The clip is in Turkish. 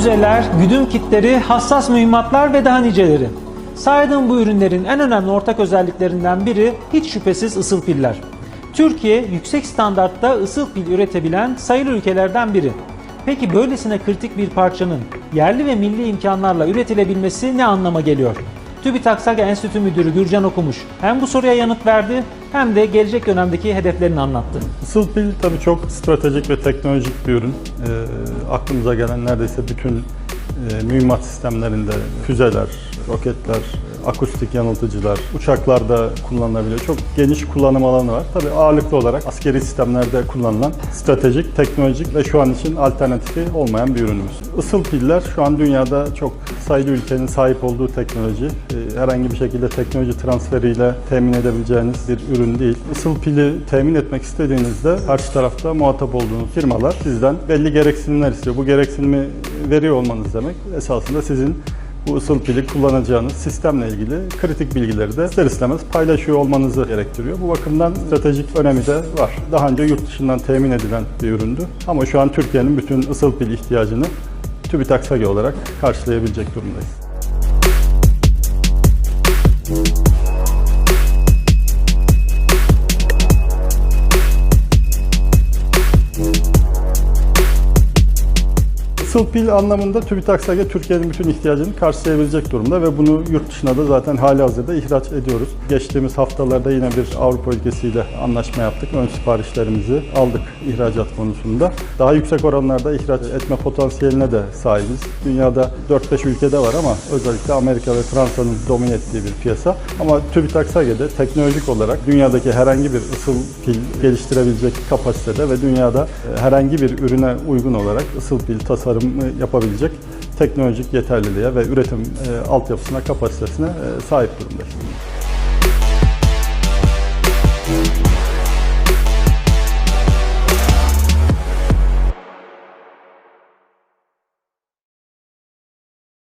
piller, güdüm kitleri, hassas mühimmatlar ve daha niceleri. Saydığım bu ürünlerin en önemli ortak özelliklerinden biri hiç şüphesiz ısıl piller. Türkiye yüksek standartta ısıl pil üretebilen sayılı ülkelerden biri. Peki böylesine kritik bir parçanın yerli ve milli imkanlarla üretilebilmesi ne anlama geliyor? TÜBİTAK Saga Enstitü Müdürü Gürcan Okumuş hem bu soruya yanıt verdi hem de gelecek dönemdeki hedeflerini anlattı. Isıl pil tabii çok stratejik ve teknolojik bir ürün. Ee, aklımıza gelen neredeyse bütün e, mühimmat sistemlerinde füzeler, roketler, akustik yanıltıcılar, uçaklarda kullanılabiliyor. Çok geniş kullanım alanı var. Tabii ağırlıklı olarak askeri sistemlerde kullanılan stratejik, teknolojik ve şu an için alternatifi olmayan bir ürünümüz. Isıl piller şu an dünyada çok sayılı ülkenin sahip olduğu teknoloji. Ee, Herhangi bir şekilde teknoloji transferiyle temin edebileceğiniz bir ürün değil. Isıl pili temin etmek istediğinizde karşı tarafta muhatap olduğunuz firmalar sizden belli gereksinimler istiyor. Bu gereksinimi veriyor olmanız demek esasında sizin bu ısıl pili kullanacağınız sistemle ilgili kritik bilgileri de ister istemez paylaşıyor olmanızı gerektiriyor. Bu bakımdan stratejik önemi de var. Daha önce yurt dışından temin edilen bir üründü. Ama şu an Türkiye'nin bütün ısıl pil ihtiyacını TÜBİTAK SAGE olarak karşılayabilecek durumdayız. Isıl pil anlamında TÜBİTAK SAGE Türkiye'nin bütün ihtiyacını karşılayabilecek durumda ve bunu yurt dışına da zaten hali hazırda ihraç ediyoruz. Geçtiğimiz haftalarda yine bir Avrupa ülkesiyle anlaşma yaptık. Ön siparişlerimizi aldık ihracat konusunda. Daha yüksek oranlarda ihraç etme potansiyeline de sahibiz. Dünyada 4-5 ülkede var ama özellikle Amerika ve Fransa'nın domine ettiği bir piyasa. Ama TÜBİTAK SAGE'de teknolojik olarak dünyadaki herhangi bir ısıl pil geliştirebilecek kapasitede ve dünyada herhangi bir ürüne uygun olarak ısıl pil tasarımı yapabilecek teknolojik yeterliliğe ve üretim e, altyapısına, kapasitesine e, sahip durumdayız.